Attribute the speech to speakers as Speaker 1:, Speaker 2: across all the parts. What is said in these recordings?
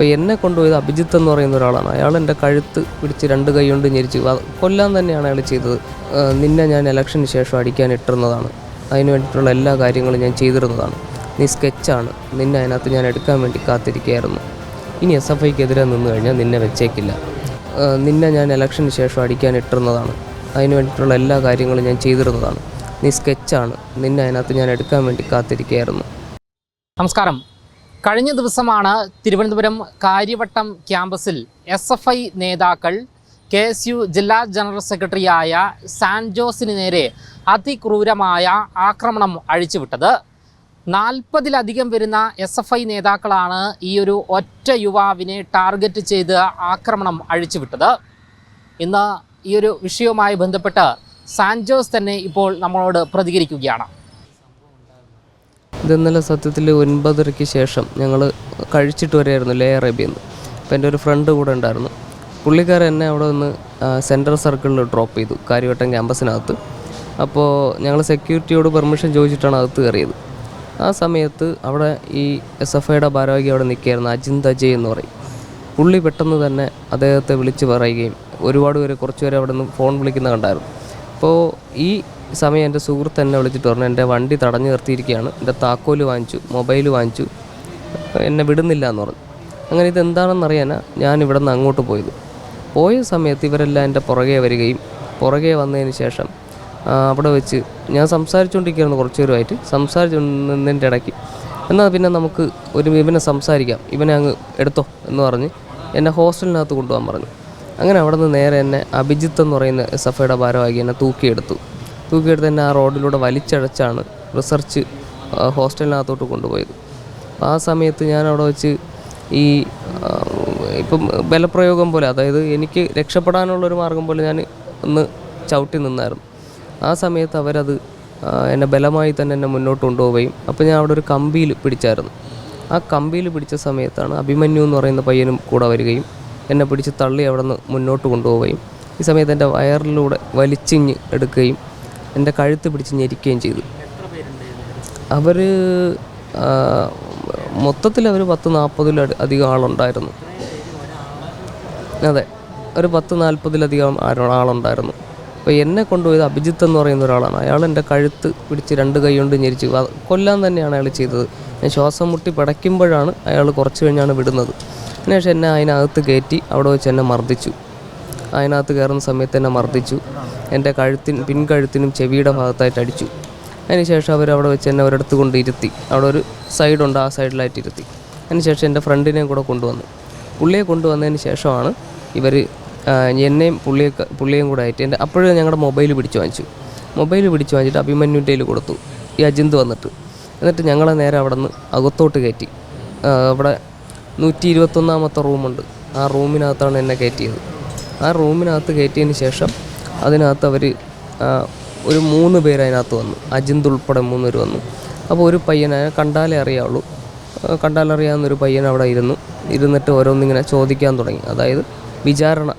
Speaker 1: അപ്പോൾ എന്നെ കൊണ്ടുപോയത് അഭിജിത്ത് എന്ന് പറയുന്ന ഒരാളാണ്. അയാൾ എന്റെ കഴുത്ത് പിടിച്ച് രണ്ട് കൈ കൊണ്ട് ഞെരിച്ച് കൊല്ലാൻ തന്നെയാണ് അയാൾ ചെയ്തത്. നിന്നെ ഞാൻ ഇലക്ഷന് ശേഷം അടിക്കാൻ ഇട്ടിരുന്നതാണ്. അതിന് വേണ്ടിയിട്ടുള്ള എല്ലാ കാര്യങ്ങളും ഞാൻ ചെയ്തിരുന്നതാണ്. നീ സ്കെച്ചാണ് നിന്നെ അതിനകത്ത് ഞാൻ എടുക്കാൻ വേണ്ടി കാത്തിരിക്കുകയായിരുന്നു. ഇനി എസ് എഫ് ഐക്കെതിരെ നിന്ന് കഴിഞ്ഞാൽ നിന്നെ വെച്ചേക്കില്ല. നിന്നെ ഞാൻ ഇലക്ഷന് ശേഷം അടിക്കാൻ ഇട്ടിരുന്നതാണ്. അതിന് വേണ്ടിയിട്ടുള്ള എല്ലാ കാര്യങ്ങളും ഞാൻ ചെയ്തിരുന്നതാണ്. നീ സ്കെച്ചാണ് നിന്നെ അതിനകത്ത് ഞാൻ എടുക്കാൻ വേണ്ടി കാത്തിരിക്കുകയായിരുന്നു.
Speaker 2: നമസ്കാരം. കഴിഞ്ഞ ദിവസമാണ് തിരുവനന്തപുരം കാര്യവട്ടം ക്യാമ്പസിൽ എസ് എഫ് ഐ നേതാക്കൾ കെ എസ് യു ജില്ലാ ജനറൽ സെക്രട്ടറിയായ സാൻജോസിന് നേരെ അതിക്രൂരമായ ആക്രമണം അഴിച്ചുവിട്ടത്. നാൽപ്പതിലധികം വരുന്ന എസ് എഫ് ഐ നേതാക്കളാണ് ഈ ഒരു ഒറ്റ യുവാവിനെ ടാർഗറ്റ് ചെയ്ത് ആക്രമണം അഴിച്ചുവിട്ടത്. ഇന്ന് ഈ ഒരു വിഷയവുമായി ബന്ധപ്പെട്ട് സാൻജോസ് തന്നെ ഇപ്പോൾ നമ്മളോട് പ്രതികരിക്കുകയാണ്.
Speaker 1: ഇത് ഇന്നലെ സത്യത്തിൽ ഒൻപതരയ്ക്ക് ശേഷം ഞങ്ങൾ കഴിച്ചിട്ട് വരെയായിരുന്നു ലേ അറേബ്യയിൽ നിന്ന്. അപ്പോൾ എന്റെ ഒരു ഫ്രണ്ട് കൂടെ ഉണ്ടായിരുന്നു. പുള്ളിക്കാരൻ എന്നെ അവിടെ നിന്ന് സെൻട്രൽ സർക്കിളിൽ ഡ്രോപ്പ് ചെയ്തു കാര്യവട്ടം ക്യാമ്പസിനകത്ത് അപ്പോൾ ഞങ്ങൾ സെക്യൂരിറ്റിയോട് പെർമിഷൻ ചോദിച്ചിട്ടാണ് അകത്ത് കയറിയത്. ആ സമയത്ത് അവിടെ ഈ എസ് എഫ് ഐയുടെ ഭാരവാഹി അവിടെ നിൽക്കുകയായിരുന്നു അജിന്ത് അജയ് എന്ന് പറയും. പുള്ളി പെട്ടെന്ന് തന്നെ അദ്ദേഹത്തെ വിളിച്ച് പറയുകയും ഒരുപാട് പേര് കുറച്ച് പേര് അവിടെ നിന്ന് ഫോൺ വിളിക്കുന്ന കണ്ടായിരുന്നു. അപ്പോൾ ഈ സമയം എന്റെ സുഹൃത്ത് എന്നെ വിളിച്ചിട്ട് പറഞ്ഞു എന്റെ വണ്ടി തടഞ്ഞു നിർത്തിയിരിക്കുകയാണ്. എന്റെ താക്കോൽ വാങ്ങിച്ചു മൊബൈൽ വാങ്ങിച്ചു എന്നെ വിടുന്നില്ല എന്ന് പറഞ്ഞു. അങ്ങനെ ഇതെന്താണെന്ന് അറിയാനാണ് ഞാൻ ഇവിടെ നിന്ന് അങ്ങോട്ട് പോയത്. പോയ സമയത്ത് ഇവരെല്ലാം എന്റെ പുറകെ വരികയും പുറകെ വന്നതിന് ശേഷം അവിടെ വെച്ച് ഞാൻ സംസാരിച്ചുകൊണ്ടിരിക്കുകയായിരുന്നു കുറച്ച് പേരുമായിട്ട് സംസാരിച്ചുകൊണ്ടിരുന്നതിന്റെ ഇടയ്ക്ക്. എന്നാൽ പിന്നെ നമുക്ക് ഒരു ഇവനെ സംസാരിക്കാം. ഇവനെ അങ്ങ് എടുത്തോ എന്ന് പറഞ്ഞ് എന്നെ ഹോസ്റ്റലിനകത്ത് കൊണ്ടുപോകാൻ പറഞ്ഞു. അങ്ങനെ അവിടെ നിന്ന് നേരെ എന്നെ അഭിജിത്ത് എന്ന് പറയുന്ന ഐയുടെ ഭാരവാഹി എന്നെ തൂക്കിയെടുത്തു. തൂക്കിയെടുത്ത് എന്നെ ആ റോഡിലൂടെ വലിച്ചഴച്ചാണ് റിസർച്ച് ഹോസ്റ്റലിനകത്തോട്ട് കൊണ്ടുപോയത്. ആ സമയത്ത് ഞാൻ അവിടെ വെച്ച് ഈ ഇപ്പം ബലപ്രയോഗം പോലെ അതായത് എനിക്ക് രക്ഷപ്പെടാനുള്ളൊരു മാർഗം പോലെ ഞാൻ ഒന്ന് ചവിട്ടി നിന്നായിരുന്നു. ആ സമയത്ത് അവരത് എന്നെ ബലമായി തന്നെ എന്നെ മുന്നോട്ട് കൊണ്ടുപോവുകയും അപ്പോൾ ഞാൻ അവിടെ ഒരു കമ്പിയിൽ പിടിച്ചായിരുന്നു. ആ കമ്പിയിൽ പിടിച്ച സമയത്താണ് അഭിമന്യു എന്ന് പറയുന്ന പയ്യനും കൂടെ വരികയും എന്നെ പിടിച്ച് തള്ളി അവിടെ നിന്ന് മുന്നോട്ട് കൊണ്ടുപോവുകയും ഈ സമയത്ത് എന്റെ വയറിലൂടെ വലിച്ചിഞ്ഞ് എടുക്കുകയും എന്റെ കഴുത്ത് പിടിച്ച് ഞെരിക്കുകയും ചെയ്തു. അവർ മൊത്തത്തിൽ അവർ പത്ത് നാൽപ്പതിൽ അധികം ആളുണ്ടായിരുന്നു. അതെ ഒരു പത്ത് നാൽപ്പതിലധികം ആളുണ്ടായിരുന്നു. അപ്പോൾ എന്നെ കൊണ്ടുപോയത് അഭിജിത്ത് എന്ന് പറയുന്ന ഒരാളാണ്. അയാൾ എന്റെ കഴുത്ത് പിടിച്ച് രണ്ട് കൈ കൊണ്ട് ഞെരിച്ച്. കൊല്ലാൻ തന്നെയാണ് അയാൾ ചെയ്തത്. ഞാൻ ശ്വാസം മുട്ടി പടയ്ക്കുമ്പോഴാണ് അയാൾ കുറച്ച് കഴിഞ്ഞാണ് വിടുന്നത്. അതിനുശേഷം എന്നെ അതിനകത്ത് കയറ്റി അവിടെ വെച്ച് എന്നെ മർദ്ദിച്ചു. അതിനകത്ത് കയറുന്ന സമയത്ത് എന്നെ മർദ്ദിച്ചു. എന്റെ കഴുത്തിന് പിൻകഴുത്തിനും ചെവിയുടെ ഭാഗത്തായിട്ട് അടിച്ചു. അതിനുശേഷം അവർ അവിടെ വെച്ച് എന്നെ ഒരിടത്ത് കൊണ്ട് ഇരുത്തി. അവിടെ ഒരു സൈഡുണ്ട് ആ സൈഡിലായിട്ട് ഇരുത്തി. അതിനുശേഷം എന്റെ ഫ്രണ്ടിനെയും കൂടെ കൊണ്ടുവന്നു. പുള്ളിയെ കൊണ്ടുവന്നതിന് ശേഷമാണ് ഇവർ എന്നെയും പുള്ളിയെ പുള്ളിയും കൂടെ ആയിട്ട് എന്റെ അപ്പോഴും ഞങ്ങളുടെ മൊബൈൽ പിടിച്ചു വാങ്ങിച്ചു. മൊബൈൽ പിടിച്ചു വാങ്ങിച്ചിട്ട് അഭിമന്യുന്റെ കൊടുത്തു. ഈ അജിന്ത് വന്നിട്ട്. എന്നിട്ട് ഞങ്ങളെ നേരെ അവിടെ നിന്ന് അകത്തോട്ട് കയറ്റി. അവിടെ നൂറ്റി ഇരുപത്തൊന്നാമത്തെ റൂമുണ്ട്. ആ റൂമിനകത്താണ് എന്നെ കയറ്റിയത്. ആ റൂമിനകത്ത് കയറ്റിയതിന് ശേഷം അതിനകത്ത് അവർ ഒരു മൂന്ന് പേര് അതിനകത്ത് വന്നു. അജിന്ത് ഉൾപ്പെടെ മൂന്ന് പേര് വന്നു. അപ്പോൾ ഒരു പയ്യനെ കണ്ടാലേ അറിയാവുള്ളൂ. കണ്ടാലറിയാവുന്നൊരു പയ്യൻ അവിടെ ഇരുന്നു. ഇരുന്നിട്ട് ഓരോന്നിങ്ങനെ ചോദിക്കാൻ തുടങ്ങി. അതായത് വിചാരണ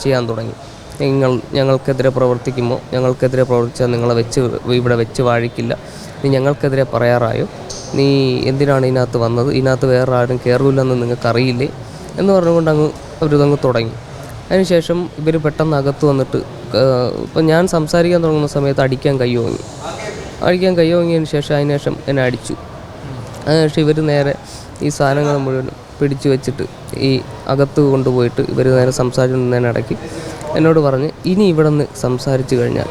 Speaker 1: ചെയ്യാൻ തുടങ്ങി. നിങ്ങൾ ഞങ്ങൾക്കെതിരെ പ്രവർത്തിക്കുമോ? ഞങ്ങൾക്കെതിരെ പ്രവർത്തിച്ചാൽ നിങ്ങളെ വെച്ച് ഇവിടെ വെച്ച് വാഴിക്കില്ല. ഞങ്ങൾക്കെതിരെ പറയാറായോ? നീ എന്തിനാണ് ഇതിനകത്ത് വന്നത്? ഇതിനകത്ത് വേറെ ആരും കയറൂലെന്ന് നിങ്ങൾക്കറിയില്ലേ? എന്ന് പറഞ്ഞുകൊണ്ട് അങ്ങ് അവരിതങ്ങ് തുടങ്ങി. അതിനുശേഷം ഇവർ പെട്ടെന്ന് അകത്ത് വന്നിട്ട് ഇപ്പം ഞാൻ സംസാരിക്കാൻ തുടങ്ങുന്ന സമയത്ത് അടിക്കാൻ കൈ ഓങ്ങി. അടിക്കാൻ കൈ ഓങ്ങിയതിന് ശേഷം അതിനുശേഷം എന്നെ അടിച്ചു. അതിനുശേഷം ഇവർ നേരെ ഈ സാധനങ്ങൾ മുഴുവൻ പിടിച്ചു വെച്ചിട്ട് ഈ അകത്ത് കൊണ്ടുപോയിട്ട് ഇവർ നേരെ സംസാരിച്ചുകൊണ്ടിരുന്നതിനിടയ്ക്ക് എന്നോട് പറഞ്ഞ് ഇനി ഇവിടെ നിന്ന് സംസാരിച്ചു കഴിഞ്ഞാൽ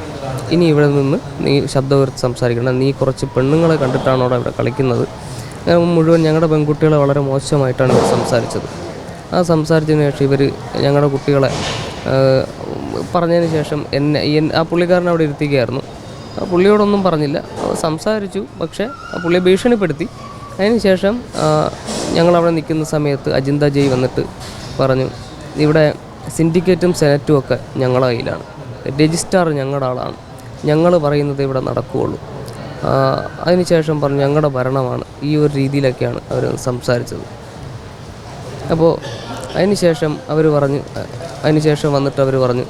Speaker 1: ഇനി ഇവിടെ നിന്ന് നീ ശബ്ദം ഉയർത്തി സംസാരിക്കണം. നീ കുറച്ച് പെണ്ണുങ്ങളെ കണ്ടിട്ടാണോ ഇവിടെ കളിക്കുന്നത്? മുഴുവൻ ഞങ്ങളുടെ പെൺകുട്ടികളെ വളരെ മോശമായിട്ടാണ് ഇവർ സംസാരിച്ചത്. ആ സംസാരിച്ചതിന് ശേഷം ഇവർ ഞങ്ങളുടെ കുട്ടികളെ പറഞ്ഞതിന് ശേഷം എന്നെ ആ പുള്ളിക്കാരനെ അവിടെ ഇരുത്തിക്കുകയായിരുന്നു. ആ പുള്ളിയോടൊന്നും പറഞ്ഞില്ല. സംസാരിച്ചു പക്ഷേ ആ പുള്ളിയെ ഭീഷണിപ്പെടുത്തി. അതിന് ശേഷം ആ, ഞങ്ങളവിടെ നിൽക്കുന്ന സമയത്ത് അജിന്ത ജയ് വന്നിട്ട് പറഞ്ഞു ഇവിടെ സിൻഡിക്കേറ്റും സെനറ്റും ഒക്കെ ഞങ്ങളുടെ കയ്യിലാണ്. രജിസ്ട്രാർ ഞങ്ങളുടെ ആളാണ്. ഞങ്ങൾ പറയുന്നത് ഇവിടെ നടക്കുകയുള്ളൂ അതിനുശേഷം പറഞ്ഞു ഞങ്ങളുടെ ഭരണമാണ്. ഈ ഒരു രീതിയിലൊക്കെയാണ് അവർ സംസാരിച്ചത്. അപ്പോൾ അതിനുശേഷം അവർ പറഞ്ഞു അതിനുശേഷം വന്നിട്ട് അവർ പറഞ്ഞു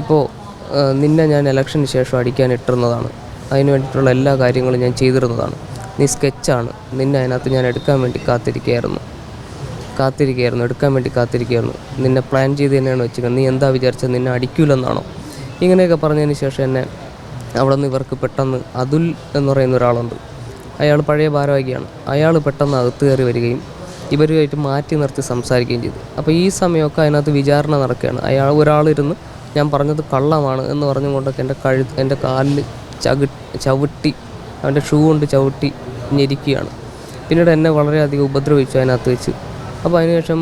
Speaker 1: ഇപ്പോൾ നിന്നെ ഞാൻ ഇലക്ഷന് ശേഷം അടിക്കാൻ ഇട്ടിരുന്നതാണ്. അതിന് വേണ്ടിയിട്ടുള്ള എല്ലാ കാര്യങ്ങളും ഞാൻ ചെയ്തിരുന്നതാണ്. നീ സ്കെച്ചാണ് നിന്നെ അതിനകത്ത് ഞാൻ എടുക്കാൻ വേണ്ടി കാത്തിരിക്കുകയായിരുന്നു. കാത്തിരിക്കുകയായിരുന്നു എടുക്കാൻ വേണ്ടി കാത്തിരിക്കുകയായിരുന്നു. നിന്നെ പ്ലാൻ ചെയ്ത് തന്നെയാണ് വെച്ചിരിക്കുന്നത്. നീ എന്താ വിചാരിച്ചത്? നിന്നെ അടിക്കൂലെന്നാണോ? ഇങ്ങനെയൊക്കെ പറഞ്ഞതിന് ശേഷം എന്നെ അവിടെ നിന്ന് ഇവർക്ക് പെട്ടെന്ന് അതുൽ എന്ന് പറയുന്ന ഒരാളുണ്ട്. അയാൾ പഴയ ഭാരവാഹിയാണ്. അയാൾ പെട്ടെന്ന് അകത്ത് കയറി വരികയും ഇവരുമായിട്ട് മാറ്റി നിർത്തി സംസാരിക്കുകയും ചെയ്തു. അപ്പോൾ ഈ സമയമൊക്കെ അതിനകത്ത് വിചാരണ നടക്കുകയാണ്. അയാൾ ഒരാളിരുന്ന് ഞാൻ പറഞ്ഞത് കള്ളമാണ് എന്ന് പറഞ്ഞുകൊണ്ടൊക്കെ എന്റെ കഴു എന്റെ കാലിൽ ചകി ചവിട്ടി അവന്റെ ഷൂ കൊണ്ട് ചവിട്ടി ഞെരിക്കുകയാണ്. പിന്നീട് എന്നെ വളരെയധികം ഉപദ്രവിച്ചു അതിനകത്ത് വെച്ച്. അപ്പോൾ അതിനുശേഷം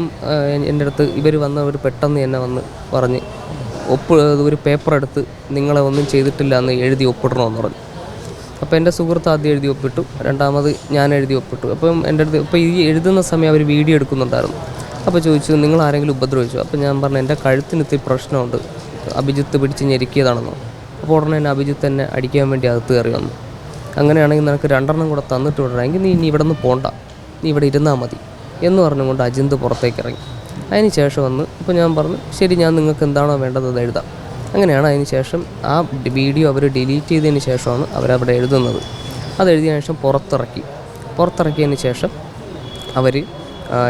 Speaker 1: എന്റെ അടുത്ത് ഇവർ വന്നവർ പെട്ടെന്ന് എന്നെ വന്ന് പറഞ്ഞ് ഒപ്പ് ഒരു പേപ്പർ എടുത്ത് നിങ്ങളെ ഒന്നും ചെയ്തിട്ടില്ല എന്ന് എഴുതി ഒപ്പിടണമെന്ന് പറഞ്ഞു. അപ്പോൾ എന്റെ സുഹൃത്ത് ആദ്യം എഴുതി ഒപ്പിട്ടു. രണ്ടാമത് ഞാൻ എഴുതി ഒപ്പിട്ടു. അപ്പം എന്റെ അടുത്ത് ഇപ്പോൾ ഈ എഴുതുന്ന സമയം അവർ വീഡിയോ എടുക്കുന്നുണ്ടായിരുന്നു. അപ്പോൾ ചോദിച്ചു നിങ്ങൾ ആരെങ്കിലും ഉപദ്രവിച്ചു? അപ്പോൾ ഞാൻ പറഞ്ഞു എന്റെ കഴുത്തിന് ഇത്തിരി പ്രശ്നമുണ്ട്. അഭിജിത്ത് പിടിച്ച് ഞെരുക്കിയതാണെന്നോ. അപ്പോൾ ഉടനെ തന്നെ അഭിജിത്ത് എന്നെ അടിക്കാൻ വേണ്ടി അകത്ത് കയറി വന്നു. അങ്ങനെയാണെങ്കിൽ നിനക്ക് രണ്ടെണ്ണം കൂടെ തന്നിട്ട് വിടണമെങ്കിൽ നീ ഇനി ഇവിടെ നിന്ന് പോണ്ട. നീ ഇവിടെ ഇരുന്നാൽ മതി. എന്ന് പറഞ്ഞുകൊണ്ട് അജിന്ത് പുറത്തേക്ക് ഇറങ്ങി. അതിന് ശേഷം വന്ന് ഇപ്പോൾ ഞാൻ പറഞ്ഞു ശരി ഞാൻ നിങ്ങൾക്ക് എന്താണോ വേണ്ടത് അത് എഴുതാം. അങ്ങനെയാണ് അതിന് ശേഷം ആ വീഡിയോ അവർ ഡിലീറ്റ് ചെയ്തതിന് ശേഷമാണ് അവരവിടെ എഴുതുന്നത്. അത് എഴുതിയ ശേഷം പുറത്തിറക്കി. പുറത്തിറക്കിയതിന് ശേഷം അവർ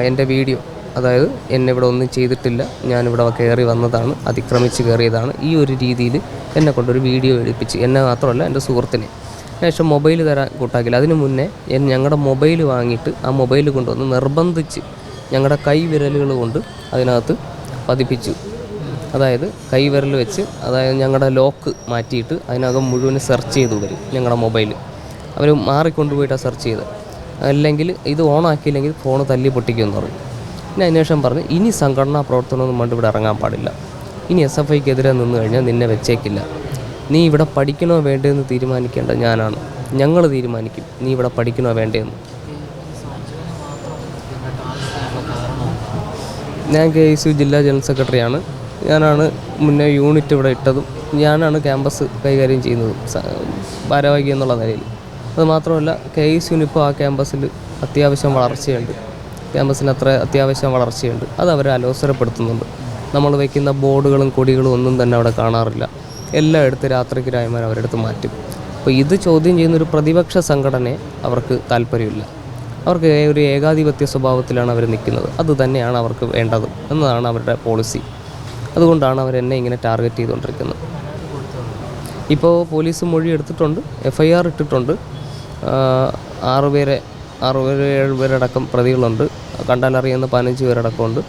Speaker 1: എന്റെ വീഡിയോ അതായത് എന്നെ ഇവിടെ ഒന്നും ചെയ്തിട്ടില്ല ഞാനിവിടെ കയറി വന്നതാണ് അതിക്രമിച്ച് കയറിയതാണ് ഈ ഒരു രീതിയിൽ എന്നെ കൊണ്ടൊരു വീഡിയോ എടുപ്പിച്ച് എന്നെ മാത്രമല്ല എന്റെ സുഹൃത്തിനെ ശേഷം മൊബൈൽ തരാൻ കൂട്ടാക്കില്ല. അതിനു മുന്നേ ഞങ്ങളുടെ മൊബൈൽ വാങ്ങിയിട്ട് ആ മൊബൈൽ കൊണ്ടുവന്ന് നിർബന്ധിച്ച് ഞങ്ങളുടെ കൈവിരലുകൾ കൊണ്ട് അതിനകത്ത് പതിപ്പിച്ചു. അതായത് കൈവിരൽ വെച്ച് അതായത് ഞങ്ങളുടെ ലോക്ക് മാറ്റിയിട്ട് അതിനകം മുഴുവൻ സെർച്ച് ചെയ്തു വരും ഞങ്ങളുടെ മൊബൈൽ അവർ മാറിക്കൊണ്ടുപോയിട്ടാണ് സെർച്ച് ചെയ്ത്. അല്ലെങ്കിൽ ഇത് ഓണാക്കിയില്ലെങ്കിൽ ഫോൺ തല്ലി പൊട്ടിക്കുമെന്ന് പറഞ്ഞു. പിന്നെ അന്വേഷണം പറഞ്ഞ് ഇനി സംഘടനാ പ്രവർത്തനമൊന്നും കൊണ്ട് ഇവിടെ ഇറങ്ങാൻ പാടില്ല. ഇനി എസ് എഫ് ഐക്കെതിരെ നിന്ന് കഴിഞ്ഞാൽ നിന്നെ വെച്ചേക്കില്ല. നീ ഇവിടെ പഠിക്കണോ വേണ്ടതെന്ന് തീരുമാനിക്കേണ്ട ഞാനാണ്. ഞങ്ങൾ തീരുമാനിക്കും. നീ ഇവിടെ പഠിക്കണോ വേണ്ടതെന്ന് ഞാൻ കെ എസ് യു ജില്ലാ ജനറൽ സെക്രട്ടറിയാണ്. ഞാനാണ് മുന്നേ യൂണിറ്റ് ഇവിടെ ഇട്ടതും ഞാനാണ് ക്യാമ്പസ് കൈകാര്യം ചെയ്യുന്നതും ഭാരവാഹി എന്നുള്ള നിലയിൽ. അത് മാത്രമല്ല കെ എസ് യുവിന് ഇപ്പോൾ ആ ക്യാമ്പസിൽ അത്യാവശ്യം വളർച്ചയുണ്ട്. ക്യാമ്പസിന് അത്ര അത്യാവശ്യം വളർച്ചയുണ്ട്. അത് അവരെ അലോസരപ്പെടുത്തുന്നുണ്ട്. നമ്മൾ വയ്ക്കുന്ന ബോർഡുകളും കൊടികളും ഒന്നും തന്നെ അവിടെ കാണാറില്ല. എല്ലാം എടുത്ത് രാത്രിക്ക് രായ്മാൻ അവരെടുത്ത് മാറ്റും. അപ്പോൾ ഇത് ചോദ്യം ചെയ്യുന്ന ഒരു പ്രതിപക്ഷ സംഘടനയെ അവർക്ക് താല്പര്യമില്ല. അവർക്ക് ഒരു ഏകാധിപത്യ സ്വഭാവത്തിലാണ് അവർ നിൽക്കുന്നത്. അത് തന്നെയാണ് അവർക്ക് വേണ്ടത് എന്നതാണ് അവരുടെ പോളിസി. അതുകൊണ്ടാണ് അവർ എന്നെ ഇങ്ങനെ ടാർഗറ്റ് ചെയ്തുകൊണ്ടിരിക്കുന്നത്. ഇപ്പോൾ പോലീസ് മൊഴി എടുത്തിട്ടുണ്ട് എഫ്ഐആർ ഇട്ടിട്ടുണ്ട്. ആറുപേരെ ആറുപേരെ ആറ് പേര് ഏഴ് പേരടക്കം പ്രതികളുണ്ട്. കണ്ടാലറിയുന്ന പതിനഞ്ച് പേരടക്കമുണ്ട്.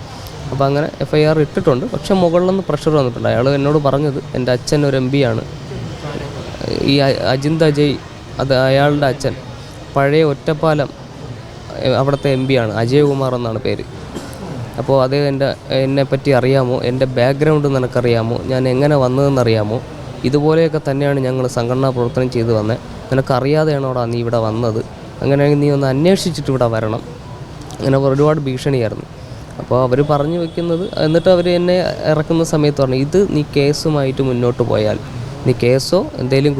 Speaker 1: അപ്പോൾ അങ്ങനെ എഫ് ഐ ആർ ഇട്ടിട്ടുണ്ട്. പക്ഷേ മുകളിൽ നിന്ന് പ്രഷർ വന്നിട്ടുണ്ട്. അയാൾ എന്നോട് പറഞ്ഞത് എന്റെ അച്ഛൻ ഒരു എം ആണ്. ഈ അജിന്ത അജയ് അത് അയാളുടെ അച്ഛൻ. പഴയ ഒറ്റപ്പാലം അവിടുത്തെ എം ആണ്. അജയകുമാർ എന്നാണ് പേര്. അപ്പോൾ അത് എന്റെ എന്നെ പറ്റി അറിയാമോ? എന്റെ ബാക്ക്ഗ്രൗണ്ട് നിനക്കറിയാമോ? ഞാൻ എങ്ങനെ വന്നതെന്നറിയാമോ ഇതുപോലെയൊക്കെ തന്നെയാണ് ഞങ്ങൾ സംഘടനാ പ്രവർത്തനം ചെയ്ത് വന്നത് നിനക്കറിയാതെയാണോടാ നീ ഇവിടെ വന്നത്? അങ്ങനെയാണെങ്കിൽ നീ ഒന്ന് അന്വേഷിച്ചിട്ട് ഇവിടെ വരണം. അങ്ങനെ ഒരുപാട് ഭീഷണിയായിരുന്നു. അപ്പോൾ അവർ പറഞ്ഞു വെക്കുന്നത് എന്നിട്ട് അവർ എന്നെ ഇറക്കുന്ന സമയത്ത് പറഞ്ഞു ഇത് നീ കേസുമായിട്ട് മുന്നോട്ട് പോയാൽ നീ കേസോ എന്തെങ്കിലും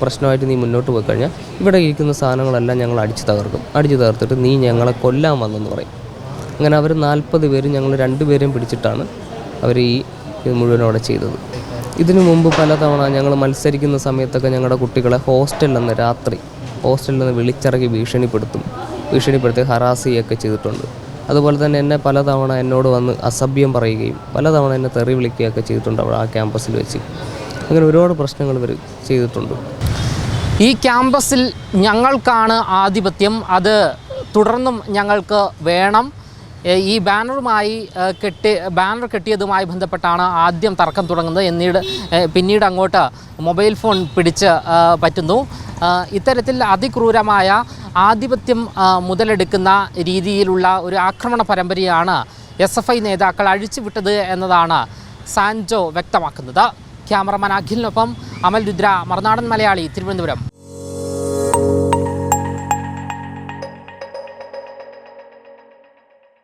Speaker 1: പ്രശ്നമായിട്ട് നീ മുന്നോട്ട് പോയി കഴിഞ്ഞാൽ ഇവിടെ ഇരിക്കുന്ന സാധനങ്ങളെല്ലാം ഞങ്ങൾ അടിച്ചു തകർക്കും. അടിച്ചു തകർത്തിട്ട് നീ ഞങ്ങളെ കൊല്ലാൻ വന്നെന്ന് പറയും. അങ്ങനെ അവർ നാൽപ്പത് പേരും ഞങ്ങൾ രണ്ടുപേരെയും പിടിച്ചിട്ടാണ് അവർ ഈ ഇത് മുഴുവൻ അവിടെ ചെയ്തത്. ഇതിനു മുമ്പ് പലതവണ ഞങ്ങൾ മത്സരിക്കുന്ന സമയത്തൊക്കെ ഞങ്ങളുടെ കുട്ടികളെ ഹോസ്റ്റലിൽ നിന്ന് രാത്രി ഹോസ്റ്റലിൽ നിന്ന് വിളിച്ചിറക്കി ഭീഷണിപ്പെടുത്തും. ഭീഷണിപ്പെടുത്തി ഹറാസ് ചെയ്യുകയൊക്കെ ചെയ്തിട്ടുണ്ട്. അതുപോലെ തന്നെ എന്നെ പലതവണ എന്നോട് വന്ന് അസഭ്യം പറയുകയും പലതവണ എന്നെ തെറി വിളിക്കുകയൊക്കെ ചെയ്തിട്ടുണ്ട് അവിടെ ആ ക്യാമ്പസിൽ വെച്ച്. അങ്ങനെ ഒരുപാട് പ്രശ്നങ്ങൾ ഇവർ ചെയ്തിട്ടുണ്ട്.
Speaker 2: ഈ ക്യാമ്പസിൽ ഞങ്ങൾക്കാണ് ആധിപത്യം. അത് തുടർന്നും ഞങ്ങൾക്ക് വേണം. ഈ ബാനറുമായി കെട്ടി ബാനർ കെട്ടിയതുമായി ബന്ധപ്പെട്ടാണ് ആദ്യം തർക്കം തുടങ്ങുന്നത്. എന്നീട് പിന്നീട് അങ്ങോട്ട് മൊബൈൽ ഫോൺ പിടിച്ച് പറ്റുന്നു. ഇത്തരത്തിൽ അതിക്രൂരമായ ആധിപത്യം മുതലെടുക്കുന്ന രീതിയിലുള്ള ഒരു ആക്രമണ പരമ്പരയാണ് എസ് എഫ് ഐ നേതാക്കൾ അഴിച്ചുവിട്ടത് എന്നതാണ് സാൻജോ വ്യക്തമാക്കുന്നത്. ക്യാമറമാൻ അഖിലിനൊപ്പം അമൽ രുദ്ര മറുനാടൻ മലയാളി തിരുവനന്തപുരം.